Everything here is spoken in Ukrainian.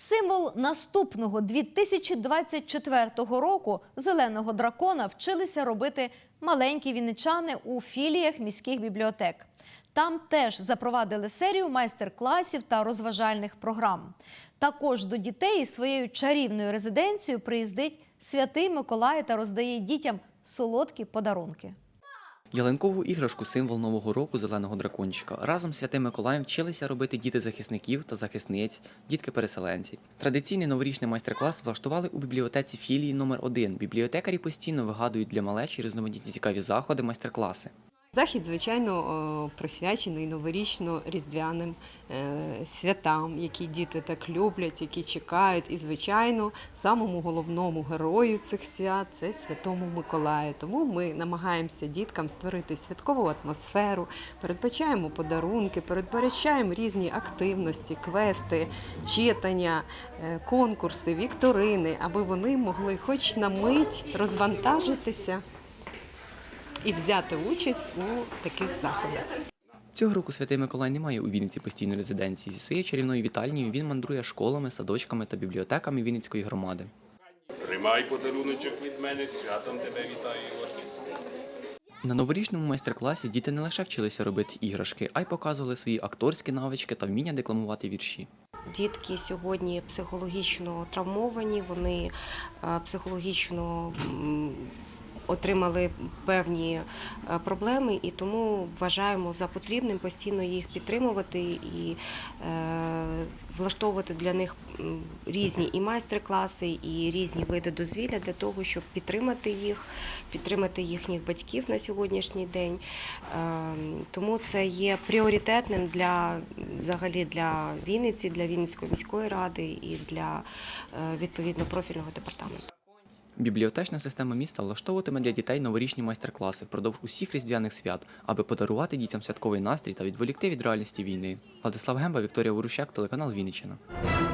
Символ наступного 2024 року зеленого дракона вчилися робити маленькі вінничани у філіях міських бібліотек. Там теж запровадили серію майстер-класів та розважальних програм. Також до дітей своєю чарівною резиденцією приїздить святий Миколай та роздає дітям солодкі подарунки. Ялинкову іграшку символ нового року зеленого дракончика. Разом з святим Миколаєм вчилися робити діти захисників та захисниць, дітки-переселенців. Традиційний новорічний майстер-клас влаштували у бібліотеці філії номер 1 Бібліотекарі постійно вигадують для малечі різноманітні цікаві заходи, майстер-класи. Захід, звичайно, присвячений новорічно-різдвяним е, святам, які діти так люблять, які чекають. І, звичайно, самому головному герою цих свят це Святому Миколаю. Тому ми намагаємося діткам створити святкову атмосферу, передбачаємо подарунки, передбачаємо різні активності, квести, читання, е, конкурси, вікторини, аби вони могли хоч на мить розвантажитися і взяти участь у таких заходах. Цього року святий Миколай не має у Вінниці постійної резиденції. Зі своєю чарівною вітальнею він мандрує школами, садочками та бібліотеками Вінницької громади. Тримай подаруночок від мене, святом тебе вітаю, На новорічному майстер-класі діти не лише вчилися робити іграшки, а й показували свої акторські навички та вміння декламувати вірші. Дітки сьогодні психологічно травмовані, вони е, психологічно отримали певні е, проблеми, і тому вважаємо за потрібним постійно їх підтримувати і е, влаштовувати для них різні і майстер-класи, і різні види дозвілля для того, щоб підтримати їх, підтримати їхніх батьків на сьогоднішній день. Е, Тому це є пріоритетним для взагалі для Вінниці, для Вінницької міської ради і для е, відповідно профільного департаменту. Бібліотечна система міста влаштовуватиме для дітей новорічні майстер-класи впродовж усіх різдвяних свят, аби подарувати дітям святковий настрій та відволікти від реальності війни. Владислав Гемба, Вікторія Ворущак, телеканал Вінниччина.